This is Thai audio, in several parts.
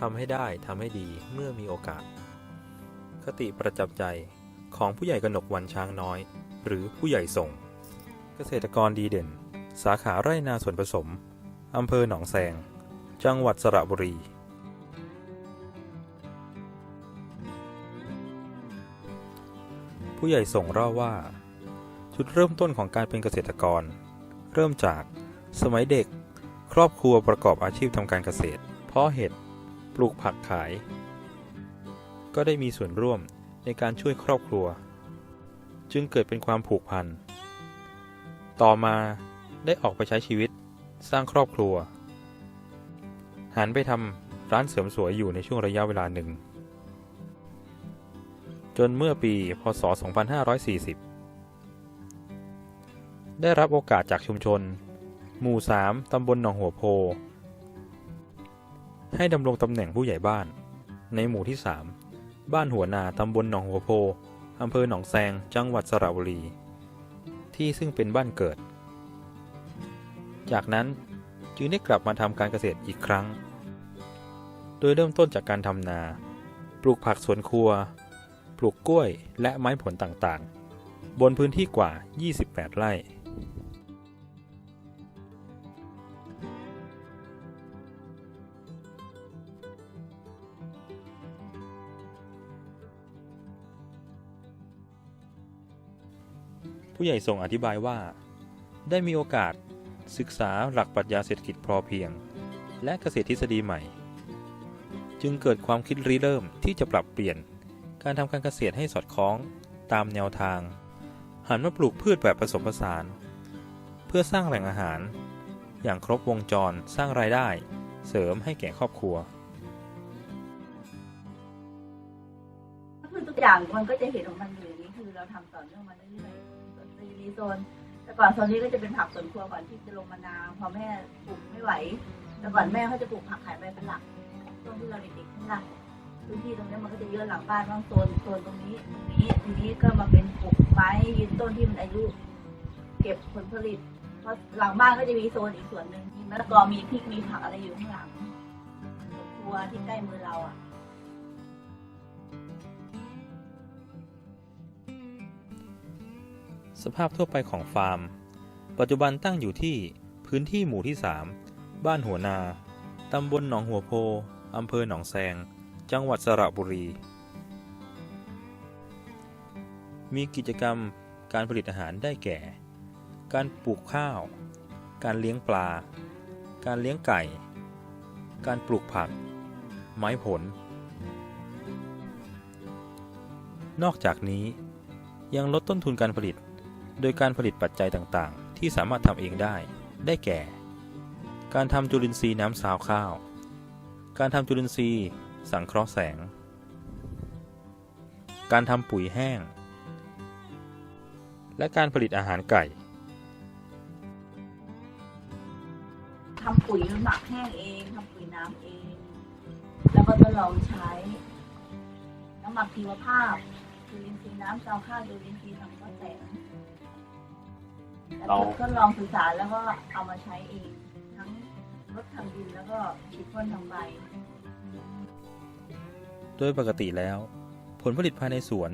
ทำให้ได้ทำให้ดีเมื่อมีโอกาส คติประจำใจของผู้ใหญ่กนกวันช้างน้อย หรือผู้ใหญ่ส่ง เกษตรกรดีเด่น สาขาไร่นาส่วนผสมอำเภอหนองแซงจังหวัดสระบุรี ผู้ใหญ่ส่งเล่าว่า จุดเริ่มต้นของการเป็นเกษตรกร เริ่มจากสมัยเด็ก ครอบครัวประกอบอาชีพทำการเกษตร เพาะเห็ด ปลูกผักขาย ก็ได้มีส่วนร่วมในการช่วยครอบครัว จึงเกิดเป็นความผูกพัน ต่อมาได้ออกไปใช้ชีวิตสร้างครอบครัว หันไปทำร้านเสริมสวยอยู่ในช่วงระยะเวลาหนึ่ง จนเมื่อปี พศ 2540 ได้รับโอกาสจากชุมชน หมู่ 3 ตำบลหนองหัวโพ ให้ดำรงตำแหน่งผู้ใหญ่บ้าน ในหมู่ที่ 3 บ้านหัวนาตำบลหนองหัวโพอำเภอหนองแซงจังหวัดสระบุรี ที่ซึ่งเป็นบ้านเกิด จากนั้นจึงได้กลับมาทำการเกษตรอีกครั้ง โดยเริ่มต้นจากการทำนา ปลูกผักสวนครัว ปลูกกล้วยและไม้ผลต่างๆ บนพื้นที่กว่า 28 ไร่ ผู้ใหญ่ส่งอธิบายว่า ได้มีโอกาสศึกษาหลักปรัชญาเศรษฐกิจพอเพียง และเกษตรทฤษฎีใหม่ จึงเกิดความคิดริเริ่มที่จะปรับเปลี่ยน การทำการเกษตรให้สอดคล้องตามแนวทาง หันมาปลูกพืชแบบผสมผสาน เพื่อสร้างแหล่งอาหาร อย่างครบวงจรสร้างรายได้ เสริมให้แก่ครอบครัวก็คือทุกอย่างมันก็จะเห็นของมันอยู่อย่างนี้คือเราทำต่อเนื่องมาเรื่อยๆีมีโซน แต่ก่อนโซนนี้ก็จะเป็นผักสวนครัวก่อนที่จะลงมะนาวพอแม่ปลูกไม่ไหว แต่ก่อนแม่เขาจะปลูกผักขายไปเป็นหลักช่วงที่เราเด็กๆนี่หลักพื้นที่ตรงนี้มันก็จะเยอะหลังบ้านบางโซนโซนตรงนี้ตรงนี้ทีนี้ก็มาเป็นปลูกไม้ยืนต้นที่มันอายุ เก็บผลผลิตเพราะหลังบ้านก็จะมีโซนอีกส่วนหนึ่งมีมะละกอมีพริกมีผักอะไรอยู่ข้างหลังสวนครัวที่ใกล้มือเราอะ สภาพทั่วไปของฟาร์ม ปัจจุบันตั้งอยู่ที่พื้นที่หมู่ที่ 3 บ้านหัวนา ตำบลหนองหัวโพ อำเภอหนองแซง จังหวัดสระบุรี มีกิจกรรมการผลิตอาหารได้แก่ การปลูกข้าว การเลี้ยงปลา การเลี้ยงไก่ การปลูกผัก ไม้ผล นอกจากนี้ยังลดต้นทุนการผลิต โดยการผลิตปัจจัยต่างๆ ที่สามารถทำเองได้ ได้แก่ การทำจุลินทรีย์น้ำซาวข้าว การทำจุลินทรีย์ สังเคราะห์แสง การทำปุ๋ยแห้ง และการผลิตอาหารไก่ทำปุ๋ยหมักแห้งเองทำปุ๋ยน้ำเอง แล้วก็ทดลองใช้น้ำหมักชีวภาพจุลินทรีย์น้ำซาวข้าวจุลินทรีย์สังเคราะห์แสง เราทดลองศึกษาแล้วก็เอามาใช้เอง ทั้งลดทางดินแล้วก็ฉีดพ่นทางใบ โดยปกติแล้ว ผลผลิตภายในสวน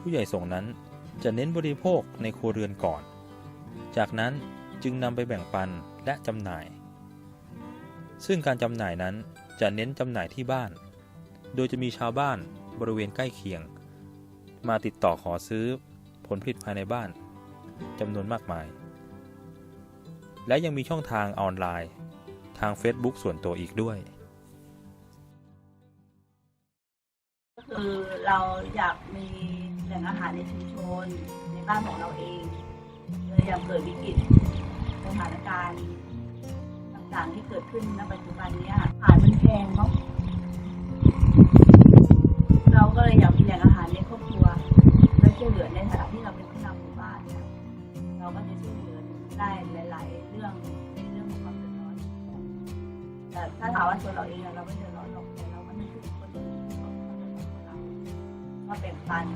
ผู้ใหญ่ส่งนั้นจะเน้นบริโภคในครัวเรือนก่อน จากนั้นจึงนำไปแบ่งปันและจำหน่าย ซึ่งการจำหน่ายนั้นจะเน้นจำหน่ายที่บ้าน โดยจะมีชาวบ้านบริเวณใกล้เคียง มาติดต่อขอซื้อผลผลิตภายในบ้าน จำนวนมากมาย และยังมีช่องทางออนไลน์ ทาง Facebook ส่วนตัวอีกด้วย ก็คือเราอยากมีแหล่งอาหารในชุมชนในบ้านของเราเองเลยอยากเกิดวิกฤตสถานการณ์ต่างๆที่เกิดขึ้นณปัจจุบันเนี้ยอาหารมันแพงเนาะเราก็เลยอยาก แต่ถ้าถามว่าตัวเราเองเราไม่เดือดร้อนหรอกแต่เราก็นึกถึงคนอื่นที่เขาเดือดร้อนกว่าเรามาแบ่งปัน